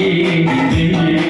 Thank you.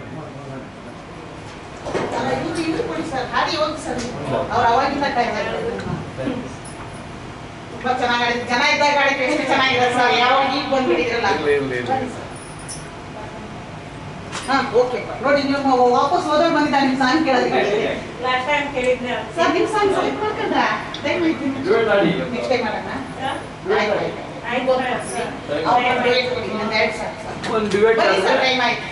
ಇದು ಕೊಡಿ sir ಹಾಡಿ ಹೋಗಿ ಸರ್ ಅವ್ರು ಅವಾಗಿಂದ ಕಾಯ್ತಾರೆ ತುಂಬಾ ಚೆನ್ನಾಗಿ ಆಡಿದ್ರು ಜನ ಇದ್ದಾಗ ಆಡಿದ್ರೆ ಎಷ್ಟು ಚೆನ್ನಾಗಿದೆ ಸರ್ ಯಾವಾಗ ಈಗ ಬಂದ್ಬಿಟ್ಟಿದ್ರಲ್ಲ ಹಾ ಓಕೆ ನೋಡಿ ನೀವು ವಾಪಸ್ ಹೋದಾಗ ಬಂದಿದ್ದ ನಿಮ್ ಸಾಂಗ್ ಕೇಳೋದಕ್ಕೆ ಲಾಸ್ಟ್ ಟೈಮ್ ಕೇಳಿದ್ನ ಸರ್ ಸಾಂಗ್ ದಯವಿಟ್ಟು ನೆಕ್ಸ್ಟ್ ಟೈಮ್ ಮಾಡೋಣ ಆಯ್ತು ಆಯ್ತು. ಒಂದು ಸರ್ ಟೈಮ್ ಆಯ್ತು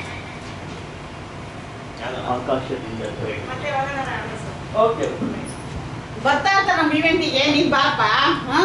ಆಕಾಶದಿಂದ ನಾನು. ಓಕೆ ಬರ್ತಾ ಇರ್ತಾರೆ ನಮ್ಮ ಇವೆಂಟಿಗೆ ನೀನ್ ಬಾಪ ಹಾ?